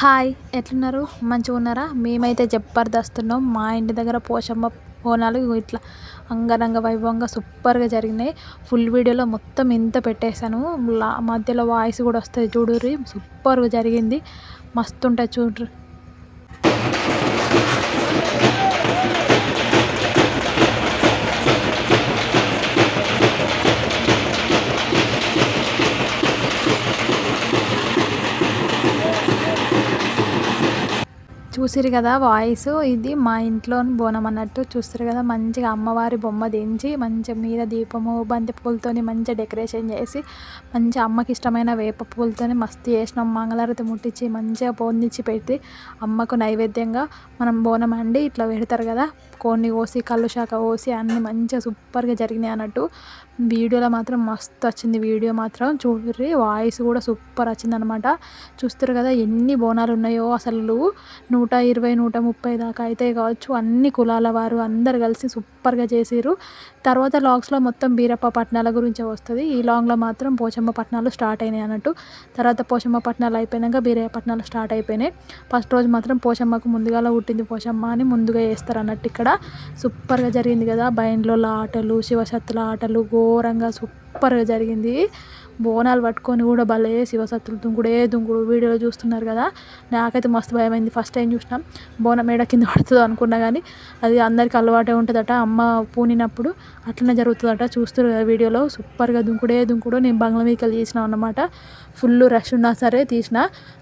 Hi ఎట్లున్నారు? మంచిగా ఉన్నారా? మేమైతే జబర్దస్తున్నాం. మా ఇంటి దగ్గర పోషమ్మ బోనాలు ఇట్లా అంగరంగ వైభవంగా సూపర్గా జరిగినాయి. ఫుల్ వీడియోలో మొత్తం ఇంత పెట్టేశాను. మధ్యలో వాయిస్ కూడా వస్తుంది చూడుర్రి. సూపర్గా జరిగింది. మస్తు ఉంటుంది చూడ్రి. చూసిరు కదా వాయిస్. ఇది మా ఇంట్లోని బోనం అన్నట్టు చూస్తారు కదా. మంచిగా అమ్మవారి బొమ్మ దించి మంచిగా మీద దీపము బంతి పూలతోని మంచిగా డెకరేషన్ చేసి మంచిగా అమ్మకి ఇష్టమైన వేప పూలతోని మస్తు చేసినాం. మంగళారతి ముట్టించి మంచిగా పొందించి పెట్టి అమ్మకు నైవేద్యంగా మనం బోనం అండి. ఇట్లా పెడతారు కదా. కోడిని కోసి కళ్ళు శాఖ కోసి అన్నీ మంచిగా సూపర్గా జరిగినాయి అన్నట్టు. వీడియోలో మాత్రం మస్తు వచ్చింది వీడియో మాత్రం. చూడర్రి వాయిస్ కూడా సూపర్ వచ్చింది అనమాట చూస్తారు కదా ఎన్ని బోనాలు ఉన్నాయో అసలు. నూట ఇరవై నూట ముప్పై దాకా అయితే కావచ్చు. అన్ని కులాల వారు అందరు కలిసి సూపర్గా చేసిరు తర్వాత లాగ్స్లో మొత్తం బీరప్ప పట్నాల గురించే వస్తుంది. ఈ లాంగ్లో మాత్రం పోచమ్మ పట్నాలు స్టార్ట్ అయినాయి అన్నట్టు. తర్వాత పోచమ్మ పట్నాలు అయిపోయినాక బీరయ్య పట్నాలు స్టార్ట్ అయిపోయినాయి. ఫస్ట్ రోజు మాత్రం పోచమ్మకు ముందుగా పుట్టింది పోచమ్మ అని ముందుగా వేస్తారు అన్నట్టు ఇక్కడ. సూపర్గా జరిగింది కదా. బయన్లో ఆటలు శివశక్తుల ఆటలు ఘోరంగా సూపర్గా జరిగింది. బోనాలు పట్టుకొని కూడా భలే శివసత్తులు దుంకుడే దుంకుడు వీడియోలో చూస్తున్నారు కదా. నాకైతే మస్తు భయమైంది. ఫస్ట్ టైం చూసినాం. బోనం మేడ కింద పడుతుందో అనుకున్నా కానీ అది అందరికి అలవాటే ఉంటుందట. అమ్మ పూనినప్పుడు అట్లనే జరుగుతుందట. చూస్తారు కదా వీడియోలో. సూపర్గా దుంకుడే దుంకుడు. నేను బంగ్లా మీకలు చేసినాం అనమాట ఫుల్ రష్ ఉన్నా సరే తీసిన.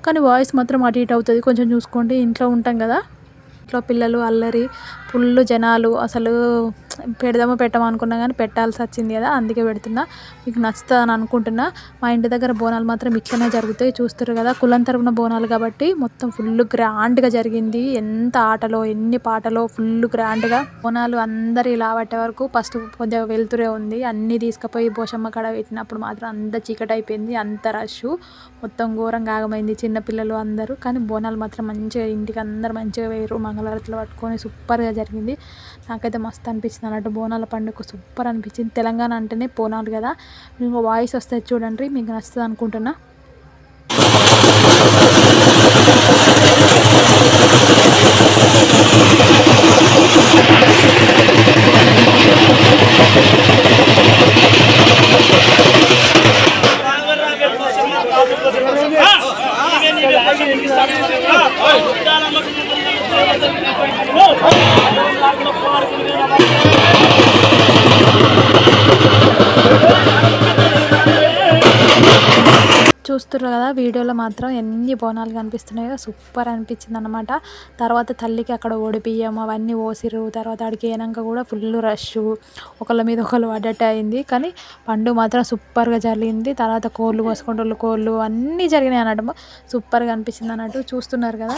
కానీ వాయిస్ మాత్రం అటు ఇటు అవుతుంది. కొంచెం చూసుకోండి. ఇంట్లో ఉంటాం కదా. ఇంట్లో పిల్లలు అల్లరి ఫుల్ జనాలు అసలు పెడదామో పెట్టమో అనుకున్నా కానీ పెట్టాల్సి వచ్చింది కదా అందుకే పెడుతున్నా. మీకు నచ్చుతుంది అని అనుకుంటున్నా. మా ఇంటి దగ్గర బోనాలు మాత్రం ఇట్లనే జరుగుతాయి. చూస్తారు కదా కులం తరపున బోనాలు కాబట్టి మొత్తం ఫుల్ గ్రాండ్గా జరిగింది. ఎంత ఆటలో ఎన్ని పాటలో ఫుల్ గ్రాండ్గా. బోనాలు అందరు ఇలా పట్టే వరకు ఫస్ట్ కొద్దిగా వెళ్తురే ఉంది. అన్నీ తీసుకుపోయి బోషమ్మ కడ పెట్టినప్పుడు మాత్రం అంత చీకటి అయిపోయింది అంత రష్. మొత్తం ఘోరంగా ఆగమైంది చిన్నపిల్లలు అందరూ. కానీ బోనాలు మాత్రం మంచిగా ఇంటికి అందరు మంచిగా వేయరు మంగళవారతలు పట్టుకొని సూపర్గా జరిగింది. నాకైతే మస్తు అనిపించింది అన్నట్టు బోనాల పండుగ సూపర్ అనిపించింది. తెలంగాణ అంటేనే బోనాలు కదా. మీకు వాయిస్ వస్తే చూడండి మీకు నచ్చుతుంది అనుకుంటున్నా. చూస్తున్నారు కదా వీడియోలో మాత్రం ఎన్ని బోనాలు కనిపిస్తున్నాయో సూపర్ అనిపించింది అనమాట తర్వాత తల్లికి అక్కడ ఓడిపియ్యం అవన్నీ ఓసిరు తర్వాత అడిగి అయినాక కూడా ఫుల్ రష్ ఒకళ్ళ మీద ఒకళ్ళు అడట్ అయింది. కానీ పండుగ మాత్రం సూపర్గా జరిగింది. తర్వాత కోళ్ళు కోసుకుంటూ కోళ్ళు అన్నీ జరిగినాయి అన్నట్టు సూపర్గా అనిపించింది అన్నట్టు చూస్తున్నారు కదా.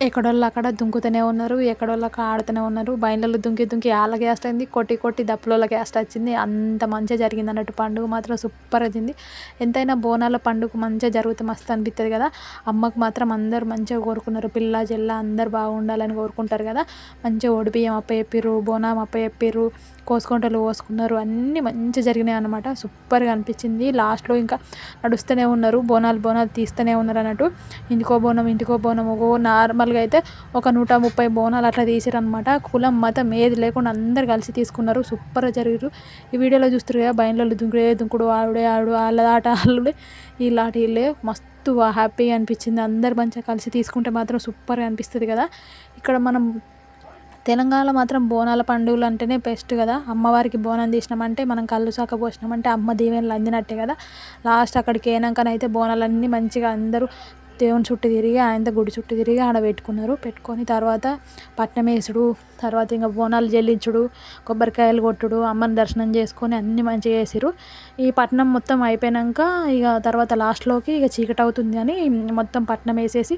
ఎక్కడోళ్ళు అక్కడ దుంకుతూనే ఉన్నారు ఎక్కడోళ్ళు అక్కడ ఆడుతూనే ఉన్నారు. బయళ్ళలో దుంకి దుంకి వాళ్ళ గ్యాస్ట్ అయింది కొట్టి కొట్టి దప్పులోళ్ళ గ్యాస్ట్ వచ్చింది. అంత మంచిగా జరిగింది అన్నట్టు పండుగ మాత్రం సూపర్ వచ్చింది ఎంతైనా బోనాల పండుగ మంచిగా జరిగితే మస్తు అనిపిస్తుంది కదా. అమ్మకు మాత్రం అందరు మంచిగా కోరుకున్నారు. పిల్ల చెల్ల అందరు బాగుండాలని కోరుకుంటారు కదా. మంచిగా ఒడిపియ్యం అప్ప చెప్పిర్రు బోనం అప్ప చెప్పిర్రు కోసుకుంటలు కోసుకున్నారు. అన్నీ మంచిగా జరిగినాయి అనమాట సూపర్గా అనిపించింది. లాస్ట్లో ఇంకా నడుస్తూనే ఉన్నారు. బోనాలు బోనాలు తీస్తూనే ఉన్నారు అన్నట్టు. ఇంటికో బోనం ఇంటికో బోనం ఓ టోటల్గా అయితే ఒక నూట ముప్పై బోనాలు అట్లా తీసారనమాట కులం మతం ఏది లేకుండా అందరు కలిసి తీసుకున్నారు. సూపర్గా జరిగారు ఈ వీడియోలో చూస్తారు కదా బయలు దుంకుడే దుంకుడు ఆవిడే ఆడు వాళ్ళ ఆట ఆళ్ళే వీళ్ళ వీళ్ళే మస్తు హ్యాపీగా అనిపించింది. అందరు మంచిగా కలిసి తీసుకుంటే మాత్రం సూపర్గా అనిపిస్తుంది కదా. ఇక్కడ మనం తెలంగాణలో మాత్రం బోనాల పండుగలు అంటేనే బెస్ట్ కదా. అమ్మవారికి బోనం తీసినామంటే మనం కళ్ళు సాక పోసినామంటే అమ్మ దీవెనలు అందినట్టే కదా. లాస్ట్ అక్కడికి అయినాకనైతే బోనాలన్నీ మంచిగా అందరూ దేవుని చుట్టూ తిరిగి ఆయనతో గుడి చుట్టూ తిరిగి ఆడ పెట్టుకున్నారు. పెట్టుకొని తర్వాత పట్నం వేసుడు తర్వాత ఇంకా బోనాలు చెల్లించుడు కొబ్బరికాయలు కొట్టుడు అమ్మని దర్శనం చేసుకొని అన్నీ మంచిగా చేసిరు ఈ పట్నం మొత్తం అయిపోయాక ఇక తర్వాత లాస్ట్లోకి ఇక చీకటి అవుతుంది అని మొత్తం పట్నం వేసేసి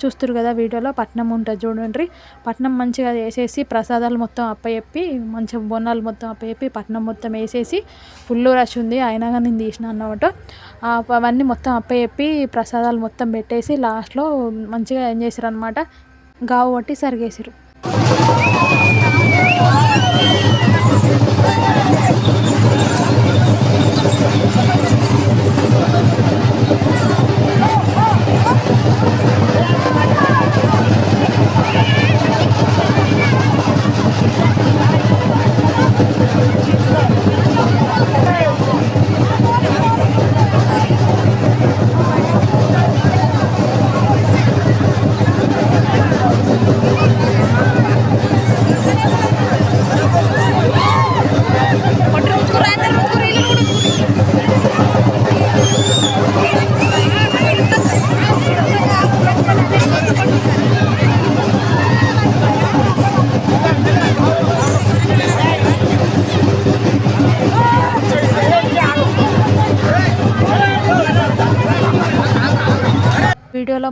చూస్తారు కదా వీడియోలో. పట్నం ఉంటుంది చూడండి. పట్నం మంచిగా వేసేసి ప్రసాదాలు మొత్తం అప్పచెప్పి మంచిగా బోనాలు మొత్తం అప్పచెప్పి పట్నం మొత్తం వేసేసి ఫుల్ రష్ ఉంది. అయినా కానీ నేను తీసిన అన్నమాట. అవన్నీ మొత్తం అప్పచెప్పి ప్రసాదాలు మొత్తం పెట్టేసి లాస్ట్లో మంచిగా ఏం చేశారు అనమాట గావు పట్టి సరిగేసారు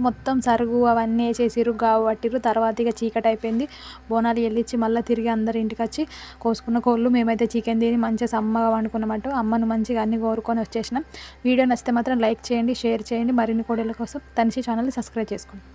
మొత్తం సరుగు అవన్నీ వేసేసిరు గావు పట్టిర్రు. తర్వాత ఇక చీకటి అయిపోయింది. బోనాలు వెళ్ళిచ్చి మళ్ళీ తిరిగి అందరి ఇంటికి వచ్చి కోసుకున్న కోళ్ళు మేమైతే చికెన్ తిని మంచిగా సమ్మగా వండుకున్నమాట అమ్మను మంచిగా అన్ని కోరుకొని వచ్చేసినాం. వీడియో నచ్చితే మాత్రం లైక్ చేయండి షేర్ చేయండి. మరిన్ని కోడల కోసం తనిషి ఛానల్ని సబ్స్క్రైబ్ చేసుకోండి.